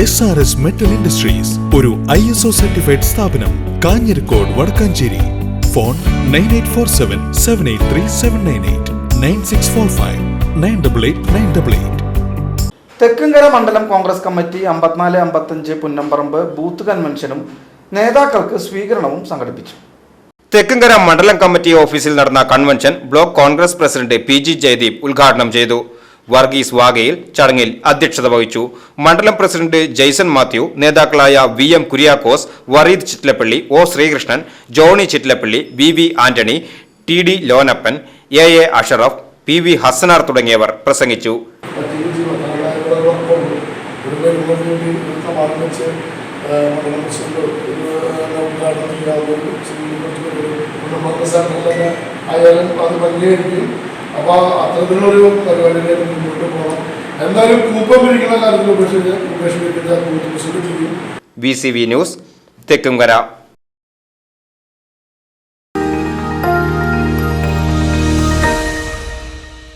S R S metal industries ഒരു I S O certified സ്ഥാപനം Kanjirakode Vadakkanchery. Phone nine eight four seven seven eight three seven nine eight nine six four five nine double eight nine double eight Thekkumkara മണ്ഡലം Congress committee അമ്പത്തിനാല് അമ്പത്തഞ്ച് Punnamparambu booth കൺവെൻഷനും നേതാക്കൾക്ക് സ്വീകരണവും സംഘടിപ്പിച്ചു. തെക്കുംകര മണ്ഡലം committee ഓഫീസിൽ നടന്ന convention block Congress president P G Jayadeep ഉദ്ഘാടനം ചെയ്തു. വർഗീസ് വാഗയിൽ ചടങ്ങിൽ അധ്യക്ഷത വഹിച്ചു. മണ്ഡലം പ്രസിഡന്റ് ജെയ്സൺ മാത്യു നേതാക്കളായ V M Kuriakose Vareed Chittilappilly O Sreekrishnan Johny Chittilappilly V V Antony T D Lonappan A A Ashraf P V Hassanar തുടങ്ങിയവർ പ്രസംഗിച്ചു. ആയാലും അത് ഭംഗിയായിരിക്കും. അപ്പോൾ അത്തരത്തിലുള്ളൊരു പരിപാടിയിലേക്ക് മുന്നോട്ട് പോകണം. എന്തായാലും കൂപ്പം പിടിക്കുന്ന കാര്യത്തിൽ ഉപേക്ഷിച്ച് ചെയ്യും V C V news Thekkumkara.